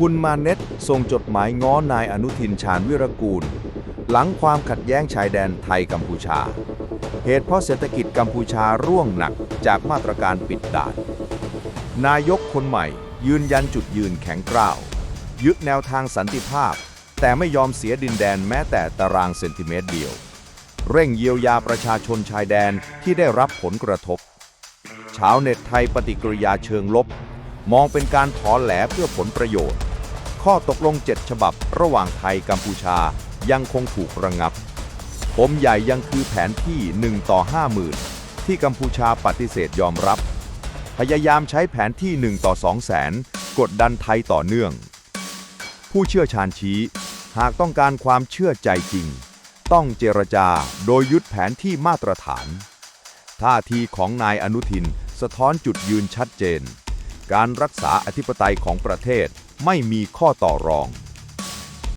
คุณมาเน็ตส่งจดหมายง้อนายอนุทินชาญวิรกูล หลังความขัดแย้งชายแดนไทยกัมพูชา เหตุเพราะเศรษฐกิจกัมพูชาร่วงหนักจากมาตรการปิดด่าน นายกคนใหม่ยืนยันจุดยืนแข็งกร้าว ยึดแนวทางสันติภาพ แต่ไม่ยอมเสียดินแดนแม้แต่ตารางเซนติเมตรเดียว เร่งเยียวยาประชาชนชายแดนที่ได้รับผลกระทบ ชาวเน็ตไทยปฏิกิริยาเชิงลบ มองเป็นการถอนแหลเพื่อผลประโยชน์ ข้อตกลง 7 ฉบับระหว่างไทยกัมพูชายังคงถูกระงับ ปมใหญ่ยังคือแผนที่ 1 ต่อ 50,000 ที่กัมพูชาปฏิเสธยอมรับ พยายามใช้แผนที่ 1 ต่อ 2 0 0แสนกดดันไทยต่อเนื่อง ผู้เชี่ยวชาญชี้ หากต้องการความเชื่อใจจริง ต้องเจรจาโดยยึดแผนที่มาตรฐาน ท่าทีของนายอนุทินสะท้อนจุดยืนชัดเจน การรักษาอธิปไตยของประเทศไม่มีข้อต่อรอง